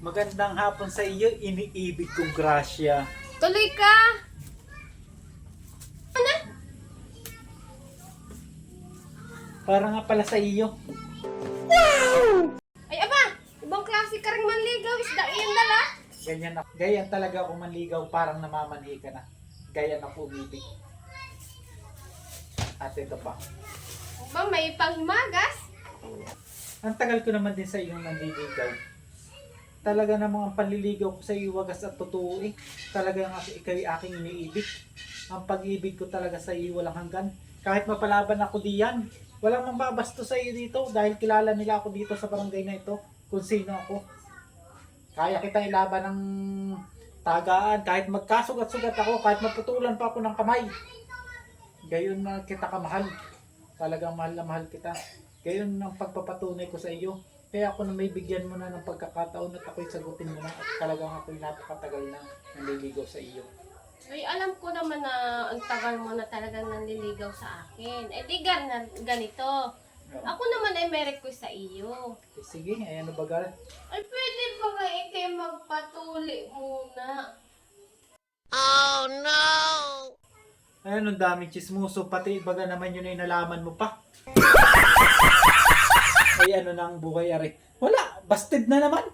Magandang hapon sa iyo, iniibig kong grasya. Tuloy ka! Ano? Para nga pala sa iyo. Ay, aba! Ibang klase ka rin manligaw. Isda iyan dala. Ganyan ako. Ganyan talaga ako manligaw, parang namamanhi ka na. Ganyan ako umibig. At ito pa. Ba, may panghimagas? Ang tagal ko naman din sa iyong nanliligaw. Talaga namang ang panliligaw ko sa iyo wagas at totoo eh. Talaga nga ikaw ay aking iniibig. Ang pag-ibig ko talaga sa iyo walang hanggan. Kahit mapalaban ako diyan, walang mambabasto sa iyo dito dahil kilala nila ako dito sa barangay na ito kung sino ako. Kaya kita ilaban ng tagaan kahit magkasugat-sugat ako, kahit maputulan pa ako ng kamay. Gayon na kita kamahal. Talagang mahal na mahal kita. Gayon ang pagpapatunay ko sa iyo. Kaya ako na may bigyan mo na ng pagkakataon at ako'y sagutin mo na at talagang ako'y napakatagal na nanliligaw sa iyo. Ay, alam ko naman na ang tagal mo na talagang nanliligaw sa akin. Eh, di gan ganito. Ako naman ay may request sa iyo. Eh, sige, ayan na bagal. Ay, pwede ba nga ikay magpatuli muna? Ayan, ang daming chismoso. Pati baga naman yun ay nalaman mo pa. ano ang buhay ari. Wala, busted na naman.